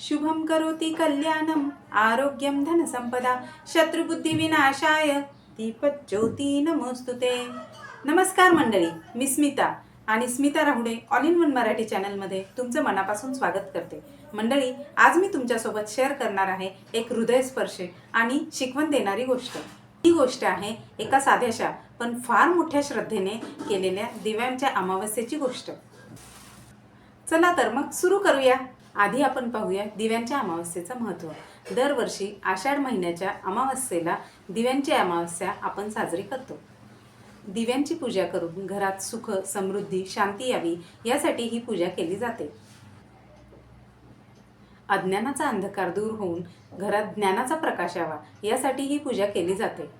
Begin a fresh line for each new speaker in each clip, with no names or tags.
शुभम करोति कल्याणम आरोग्यम धनसंपदा शत्रुबुद्धी विनाशाय दीपज्योती नमोस्तुते नमस्कार मंडळी मी स्मिता आणि Smita Rahude all in one Marathi चॅनलमध्ये तुमचं मनापासून स्वागत करते. मंडळी आज मी तुमच्यासोबत शेअर करणार आहे एक हृदयस्पर्शी आणि शिकवण देणारी गोष्ट. ही गोष्ट आहे एका साध्याशा पण फार मोठ्या श्रद्धेने केलेल्या दिव्यांच्या अमावस्येची गोष्ट. चला तर मग सुरू करूया. आधी आपण पाहूया दिव्यांच्या अमावस्येचं महत्त्व. दरवर्षी आषाढ महिन्याच्या अमावस्येला दिव्यांची अमावस्या आपण साजरी करतो. दिव्यांची पूजा करून घरात सुख समृद्धी शांती यावी यासाठी ही पूजा केली जाते. अज्ञानाचा अंधकार दूर होऊन घरात ज्ञानाचा प्रकाश यावा यासाठी ही पूजा केली जाते.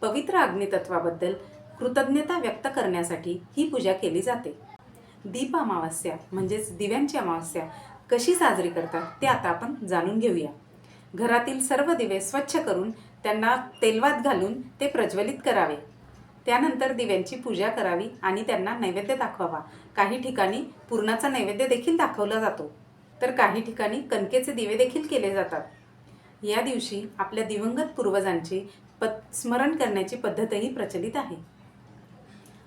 पवित्र अग्नितत्वाबद्दल कृतज्ञता व्यक्त करण्यासाठी ही पूजा केली जाते. दीप अमावस्या म्हणजेच दिव्यांची अमावस्या कशी साजरी करतात ते आता आपण जाणून घेऊया. घरातील सर्व दिवे स्वच्छ करून त्यांना तेलवात घालून ते प्रज्वलित करावे. त्यानंतर दिव्यांची पूजा करावी आणि त्यांना नैवेद्य दाखवावा. काही ठिकाणी पूर्णाचा नैवेद्य देखील दाखवला जातो तर काही ठिकाणी कणकेचे दिवे देखील केले जातात. या दिवशी आपल्या दिवंगत पूर्वजांची प स्मरण करण्याची पद्धतही प्रचलित आहे.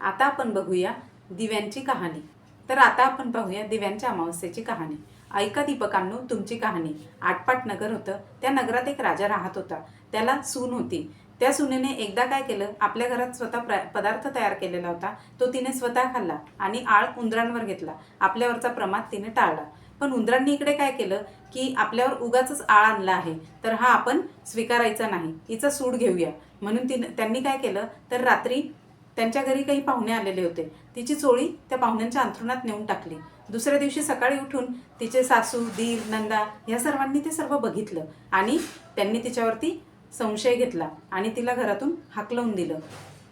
आता आपण बघूया दिव्यांची कहाणी. तर आता आपण पाहूया दिव्यांच्या अमावस्येची कहाणी. ऐका दीपकांनो तुमची कहाणी. आटपाट नगर होतं. त्या नगरात एक राजा राहत होता. त्याला सून होती. त्या सुनेने एकदा काय केलं? आपल्या घरात स्वतः प्र पदार्थ तयार केलेला होता. तो तिने स्वतः खाल्ला आणि आळ उंदरांवर घेतला. आपल्यावरचा प्रमाद तिने टाळला. पण उंदरांनी इकडे काय केलं? की आपल्यावर उगाच आळ आणला आहे. तर हा आपण स्वीकारायचा नाही. हिचा सूड घेऊया. म्हणून तिने त्यांनी काय केलं? तर रात्री त्यांच्या घरी काही पाहुणे आलेले होते. तिची चोळी त्या पाहुण्यांच्या अंथरुणात नेऊन टाकली. दुसऱ्या दिवशी सकाळी उठून तिचे सासू दीर नंदा ह्या सर्वांनी ते सर्व बघितलं आणि त्यांनी तिच्यावरती संशय घेतला आणि तिला घरातून हाकलवून दिलं.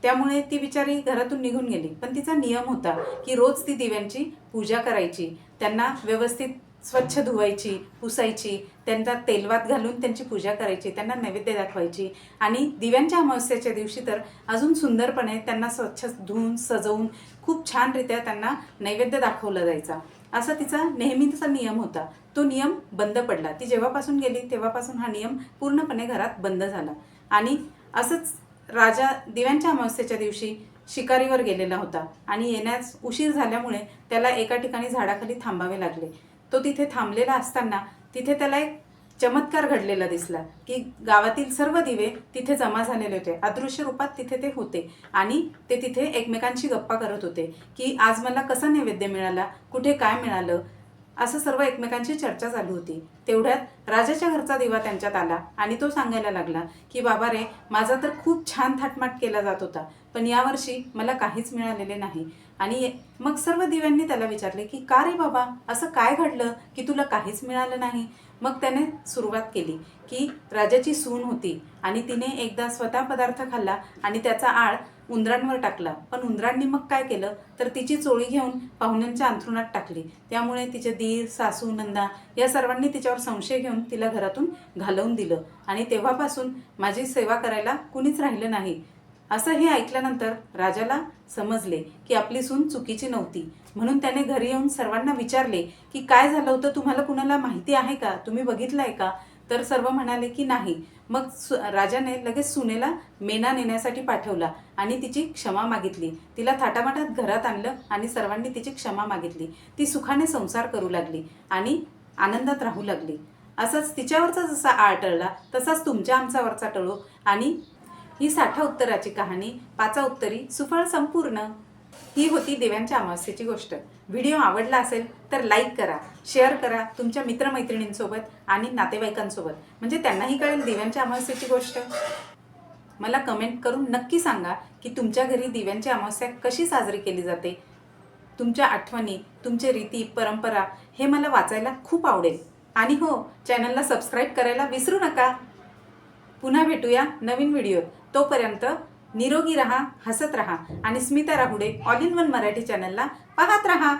त्यामुळे ती बिचारी घरातून निघून गेली. पण तिचा नियम होता की रोज ती दिव्यांची पूजा करायची. त्यांना व्यवस्थित स्वच्छ धुवायची पुसायची त्यांचा तेलवात घालून त्यांची पूजा करायची त्यांना नैवेद्य दाखवायची. आणि दिव्यांच्या अमावस्याच्या दिवशी तर अजून सुंदरपणे त्यांना स्वच्छ धुवून सजवून खूप छानरित्या त्यांना नैवेद्य दाखवला जायचा. असा तिचा नेहमीचा नियम होता. तो नियम बंद पडला. ती जेव्हापासून गेली तेव्हापासून हा नियम पूर्णपणे घरात बंद झाला. आणि असंच राजा दिव्यांच्या अमावस्येच्या दिवशी शिकारीवर गेलेला होता. आणि येण्यास उशीर झाल्यामुळे त्याला एका ठिकाणी झाडाखाली थांबावे लागले. तो तिथे थांबलेला असताना तिथे त्याला एक चमत्कार घडलेला दिसला की गावातील सर्व दिवे तिथे जमा झालेले होते. अदृश्य रूपात तिथे ते होते आणि ते तिथे एकमेकांशी गप्पा करत होते की आज मला कसा नैवेद्य मिळाला कुठे काय मिळालं असं सर्व एकमेकांची चर्चा चालू होती. तेवढ्यात राजाच्या घरचा दिवा त्यांच्यात आला आणि तो सांगायला लागला की बाबा रे माझा तर खूप छान थाटमाट केला जात होता पण यावर्षी मला काहीच मिळालेले नाही. आणि मग सर्व दिव्यांनी त्याला विचारले की का रे बाबा असं काय घडलं की तुला काहीच मिळालं नाही? मग त्याने सुरुवात केली की राजाची सून होती आणि तिने एकदा स्वतः पदार्थ खाल्ला आणि त्याचा आळ उंदरांवर टाकला. पण उंदरांनी मग काय केलं? तर तिची चोळी घेऊन पाहुण्यांच्या अंथरुणात टाकली. त्यामुळे तिचे दीर सासू नंदा या सर्वांनी तिच्यावर संशय घेऊन तिला घरातून घालवून दिलं. आणि तेव्हापासून माझी सेवा करायला कुणीच राहिलं नाही. असं हे ऐकल्यानंतर राजाला समजले की आपली सून चुकीची नव्हती. म्हणून त्याने घरी येऊन सर्वांना विचारले की काय झालं होतं? तुम्हाला कुणाला माहिती आहे का? तुम्ही बघितलं आहे का? तर सर्व म्हणाले की नाही. मग सु राजाने लगेच सुनेला मेना नेण्यासाठी पाठवला आणि तिची क्षमा मागितली. तिला थाटामाटात घरात आणलं आणि सर्वांनी तिची क्षमा मागितली. ती सुखाने संसार करू लागली आणि आनंदात राहू लागली. असंच तिच्यावरचा जसा आळ टळला तसाच तुमच्या आमच्यावरचा टळो. आणि ही साठा उत्तराची कहाणी पाचा उत्तरी सुफळ संपूर्ण. ही होती देव्यांच्या अमावस्येची गोष्ट. व्हिडिओ आवडला असेल तर लाईक करा शेअर करा तुमच्या मित्रमैत्रिणींसोबत आणि नातेवाईकांसोबत. म्हणजे त्यांनाही कळेल दिव्यांच्या अमावस्येची गोष्ट. मला कमेंट करून नक्की सांगा की तुमच्या घरी दिव्यांची अमावस्या कशी साजरी केली जाते? तुमच्या आठवणी तुमचे रीती परंपरा हे मला वाचायला खूप आवडेल. आणि हो चॅनलला सबस्क्राईब करायला विसरू नका. पुन्हा भेटूया नवीन व्हिडिओत. तोपर्यंत निरोगी रहा हसत रहा आणि Smita Rahude all in one Marathi चॅनलला पाहत रहा.